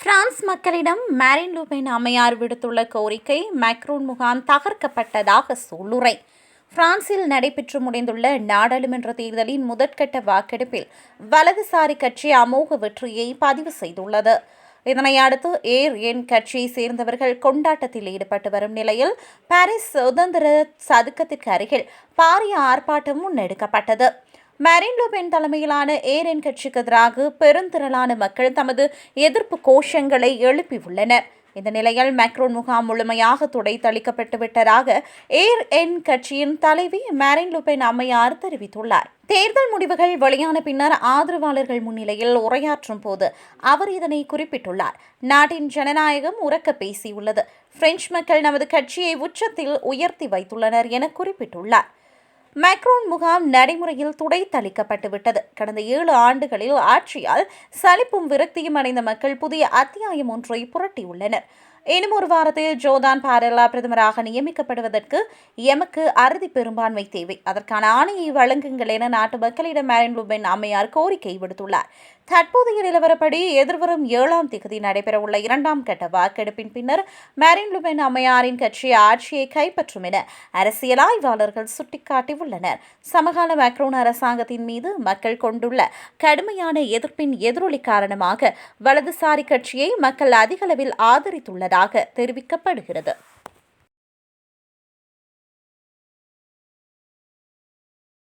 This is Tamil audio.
பிரான்ஸ் மக்களிடம் மேரின் லூபென் அம்மையார் விடுத்துள்ள கோரிக்கை மேக்ரோன் முகாம் தகர்க்கப்பட்டதாக சொல்லுரை. பிரான்சில் நடைபெற்று முடிந்துள்ள நாடாளுமன்ற தேர்தலின் முதற்கட்ட வாக்கெடுப்பில் வலதுசாரி கட்சி அமோக வெற்றியை பதிவு செய்துள்ளது. இதனை அடுத்து ஏர் என் கட்சியை சேர்ந்தவர்கள் கொண்டாட்டத்தில் ஈடுபட்டு வரும் நிலையில் பாரிஸ் சுதந்திர சதுக்கத்திற்கு அருகில் பாரிய ஆர்ப்பாட்டமும் எடுக்கப்பட்டது. மரின் லூபென் தலைமையிலான ஏரென் கட்சிக்கு எதிராக பெருந்திரளான மக்கள் தமது எதிர்ப்பு கோஷங்களை எழுப்பியுள்ளனர். இந்த நிலையில் மேக்ரோன் முகாம் முழுமையாக துடைத்தளிக்கப்பட்டு விட்டதாக ஏர் என் கட்சியின் தலைவி மேரின் லுபென் அம்மையார் தெரிவித்துள்ளார். தேர்தல் முடிவுகள் வெளியான பின்னர் ஆதரவாளர்கள் முன்னிலையில் உரையாற்றும் போது அவர் இதனை குறிப்பிட்டுள்ளார். நாட்டின் ஜனநாயகம் உறக்க பேசியுள்ளது. பிரெஞ்சு மக்கள் நமது கட்சியை உச்சத்தில் உயர்த்தி வைத்துள்ளனர் என குறிப்பிட்டுள்ளார். மேக்ரோன் முகாம் நடைமுறையில் துடைத்தளிக்கப்பட்டுவிட்டது கடந்த ஏழு ஆண்டுகளில் ஆட்சியால் சலிப்பும் விரக்தியும் அடைந்த மக்கள் புதிய அத்தியாயம் ஒன்றை புரட்டியுள்ளனர். இன்னும் ஒரு வாரத்தில் ஜோதான் பாரெல்லா பிரதமராக நியமிக்கப்படுவதற்கு எமக்கு அறுதி பெரும்பான்மை தேவை. அதற்கான ஆணையை வழங்குங்கள் என நாட்டு மக்களிடம் மேரின் லுபென் அம்மையார் கோரிக்கை விடுத்துள்ளார். தற்போதைய நிலவரப்படி எதிர்வரும் ஏழாம் திகதி நடைபெறவுள்ள இரண்டாம் கட்ட வாக்கெடுப்பின் பின்னர் மேரின் லுபென் அம்மையாரின் கட்சி ஆட்சியை கைப்பற்றும் என அரசியல் ஆய்வாளர்கள் சுட்டிக்காட்டியுள்ளனர். சமகால மேக்ரோன் அரசாங்கத்தின் மீது மக்கள் கொண்டுள்ள கடுமையான எதிர்ப்பின் எதிரொலி காரணமாக வலதுசாரி கட்சியை மக்கள் அதிகளவில் ஆதரித்துள்ளனர் உள்ளதாக தெரிவிக்கப்படுகிறது.